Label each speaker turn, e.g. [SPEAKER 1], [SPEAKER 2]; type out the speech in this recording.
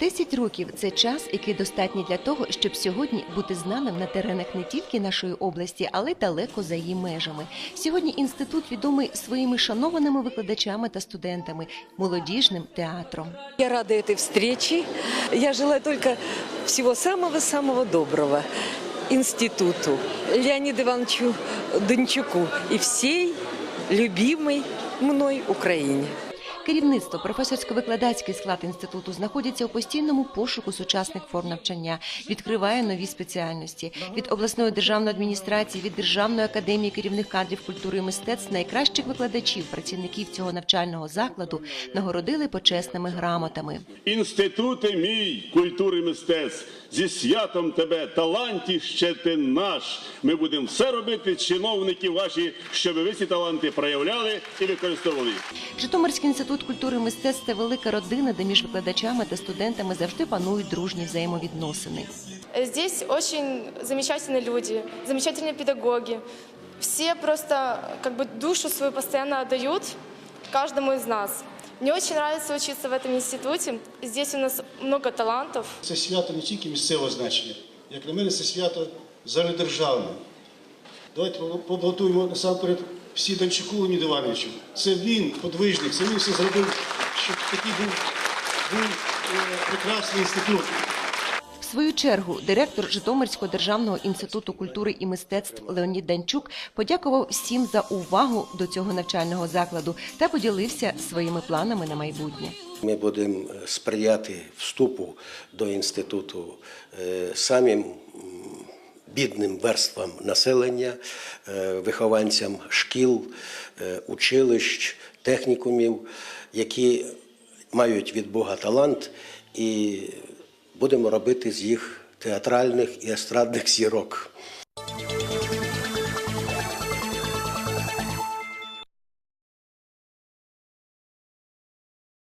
[SPEAKER 1] Десять років це час, який достатній для того, щоб сьогодні бути знаним на теренах не тільки нашої області, але й далеко за її межами. Сьогодні інститут відомий своїми шанованими викладачами та студентами, молодіжним театром.
[SPEAKER 2] Я рада этой встрече. Я желаю только всего самого-самого доброго институту, Леониду Ивановичу Дончуку и всей любимой мной Украине.
[SPEAKER 1] Керівництво, професорсько-викладацький склад інституту знаходяться у постійному пошуку сучасних форм навчання, відкриває нові спеціальності. Від обласної державної адміністрації, від Державної академії керівних кадрів культури і мистецтв найкращих викладачів, працівників цього навчального закладу нагородили почесними грамотами.
[SPEAKER 3] Інститути мій культури і мистецтв, зі святом тебе, таланті ще ти наш. Ми будемо все робити, чиновники ваші, щоб ви ці таланти проявляли і використовували.
[SPEAKER 1] Житомирський інститут культури і мистецтв це велика родина, де між викладачами та студентами завжди панують дружні взаємовідносини.
[SPEAKER 4] Здесь очень замечательные люди, замечательные педагоги. Все просто как бы душу свою постоянно отдают каждому из нас. Мне очень нравится учиться в этом институте. Здесь у нас много талантов.
[SPEAKER 5] Це свято не тільки місцевого значення. Як на мене, це свято загальнодержавне. Давайте поблаготуємо насамперед всі Данчуку Леоніду Івановичу. Це він, подвижник, це він все зробив, щоб такий був, був е, прекрасний інститут.
[SPEAKER 1] В свою чергу директор Житомирського державного інституту культури і мистецтв Леонід Данчук подякував всім за увагу до цього навчального закладу та поділився своїми планами на майбутнє.
[SPEAKER 6] Ми будемо сприяти вступу до інституту е, самим бідним верствам населення, е, вихованцям шкіл, е, училищ, технікумів, які мають від Бога талант, і будемо робити з їх театральних і естрадних зірок.